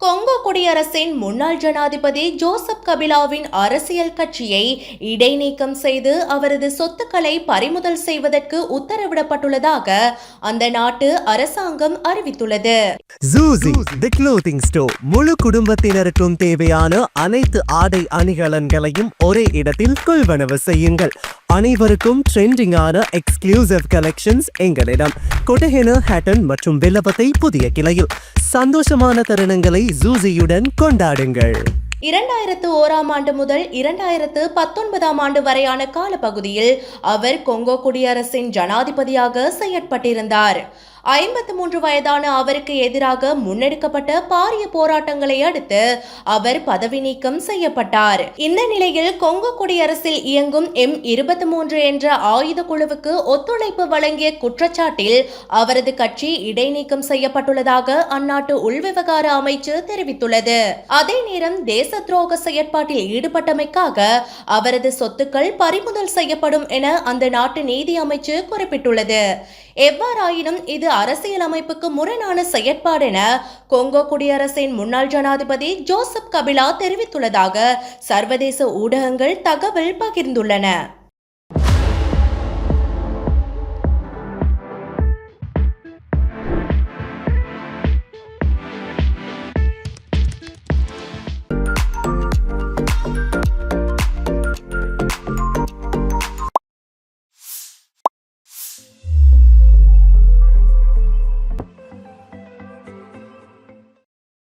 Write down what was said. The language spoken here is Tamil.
கொங்கோ குடியரசின் முன்னாள் ஜனாதிபதி ஜோசப் கபிலாவின் அரசியல் கட்சியை இடைநீக்கம் செய்து அவரது சொத்துக்களை பறிமுதல் செய்வதற்கு உத்தரவிடப்பட்டுள்ளதாக அந்த நாட்டு அரசாங்கம் அறிவித்துள்ளது. ஜூசி தி க்ளோதிங் ஸ்டோர் முழு குடும்பத்தினருக்கும் தேவையான அனைத்து ஆடை அணிகலன்களையும் ஒரே இடத்தில் கொள்வனவு செய்யுங்கள். அனைவருக்கும் ட்ரெண்டிங்கான எக்ஸ்க்ளூசிவ் கலெக்ஷன்ஸ் எங்களிடம். கொட்டஹென ஹேட்டன் மற்றும் வில்லபத்தை புதிய கிளையில். சந்தோஷமான தருணங்களை ஜூசியுடன் கொண்டாடுங்கள். இரண்டாயிரத்து ஓராம் ஆண்டு முதல் இரண்டாயிரத்து பத்தொன்பதாம் ஆண்டு வரையான காலப்பகுதியில் அவர் கொங்கோ குடியரசின் ஜனாதிபதியாக செயற்பட்டிருந்தார். ஐம்பத்து மூன்று வயதான அவருக்கு எதிராக முன்னெடுக்கப்பட்ட பாரிய போராட்டங்களை அடுத்து அவர் பதவி நீக்கம் செய்யப்பட்டார். இந்த நிலையில் கொங்கோ குடியரசில் இயங்கும் எம் இருபத்தி மூன்று என்ற ஆயுத குழுவுக்கு ஒத்துழைப்பு வழங்கிய குற்றச்சாட்டில் அவரது கட்சி இடைநீக்கம் செய்யப்பட்டுள்ளதாக அந்நாட்டு உள்விவகார அமைச்சு தெரிவித்துள்ளது. அதே நேரம் தேச துரோக செயற்பாட்டில் ஈடுபட்டமைக்காக அவரது சொத்துக்கள் பறிமுதல் செய்யப்படும் என அந்த நாட்டு நீதி அமைச்சு குறிப்பிட்டுள்ளது. எவ்வாறாயினும் இது அரசியலமைப்புக்கு முரணான செயற்பாடு என கொங்கோ குடியரசின் முன்னாள் ஜனாதிபதி ஜோசப் கபிலா தெரிவித்துள்ளதாக சர்வதேச ஊடகங்கள் தகவல் பகிர்ந்துள்ளன.